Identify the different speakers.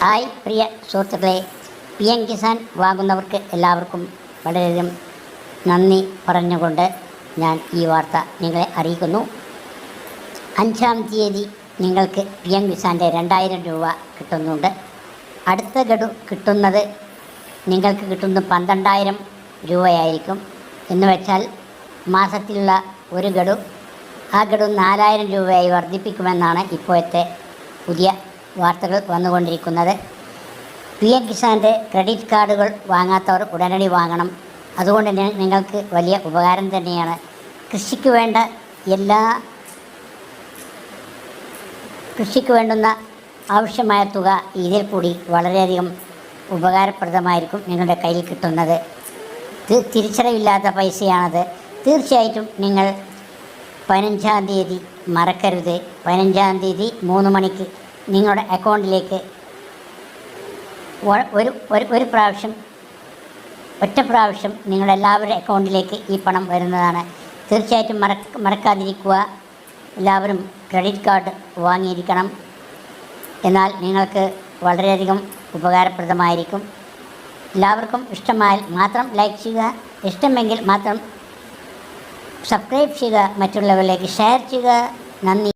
Speaker 1: Hi പ്രിയ സുഹൃത്തുക്കളെ. P M Kisan വാങ്ങുന്നവർക്ക് എല്ലാവർക്കും വളരെയധികം നന്ദി പറഞ്ഞുകൊണ്ട് ഞാൻ ഈ വാർത്ത നിങ്ങളെ അറിയിക്കുന്നു. അഞ്ചാം തീയതി നിങ്ങൾക്ക് പി എം കിസാന്റെ രണ്ടായിരം രൂപ കിട്ടുന്നുണ്ട്. അടുത്ത ഗഡു കിട്ടുന്നത് നിങ്ങൾക്ക് കിട്ടുന്നത് പന്ത്രണ്ടായിരം രൂപയായിരിക്കും. എന്ന് വെച്ചാൽ മാസത്തിലുള്ള ഒരു ഗഡു ആ ഗഡു നാലായിരം രൂപയായി വർദ്ധിപ്പിക്കുമെന്നാണ് ഇപ്പോഴത്തെ പുതിയ വാർത്തകൾ വന്നുകൊണ്ടിരിക്കുന്നത്. പി എം കിസാന്റെ ക്രെഡിറ്റ് കാർഡുകൾ വാങ്ങാത്തവർ ഉടനടി വാങ്ങണം. അതുകൊണ്ട് തന്നെ നിങ്ങൾക്ക് വലിയ ഉപകാരം തന്നെയാണ്. കൃഷിക്ക് വേണ്ട എല്ലാ കൃഷിക്ക് വേണ്ടുന്ന ആവശ്യമായ തുക ഇതിൽ കൂടി വളരെയധികം ഉപകാരപ്രദമായിരിക്കും നിങ്ങളുടെ കയ്യിൽ കിട്ടുന്നത്. തിരിച്ചറിവില്ലാത്ത പൈസയാണത്. തീർച്ചയായിട്ടും നിങ്ങൾ പതിനഞ്ചാം തീയതി മറക്കരുത്. പതിനഞ്ചാം തീയതി മൂന്ന് മണിക്ക് നിങ്ങളുടെ അക്കൗണ്ടിലേക്ക് ഒരു ഒരു പ്രാവശ്യം ഒറ്റ പ്രാവശ്യം നിങ്ങളെല്ലാവരുടെ അക്കൗണ്ടിലേക്ക് ഈ പണം വരുന്നതാണ്. തീർച്ചയായിട്ടും മറ മറക്കാതിരിക്കുക. എല്ലാവരും ക്രെഡിറ്റ് കാർഡ് വാങ്ങിയിരിക്കണം. എന്നാൽ നിങ്ങൾക്ക് വളരെയധികം ഉപകാരപ്രദമായിരിക്കും. എല്ലാവർക്കും ഇഷ്ടമായാൽ മാത്രം ലൈക്ക് ചെയ്യുക. ഇഷ്ടമെങ്കിൽ മാത്രം സബ്സ്ക്രൈബ് ചെയ്യുക. മറ്റുള്ളവരിലേക്ക് ഷെയർ ചെയ്യുക. നന്ദി.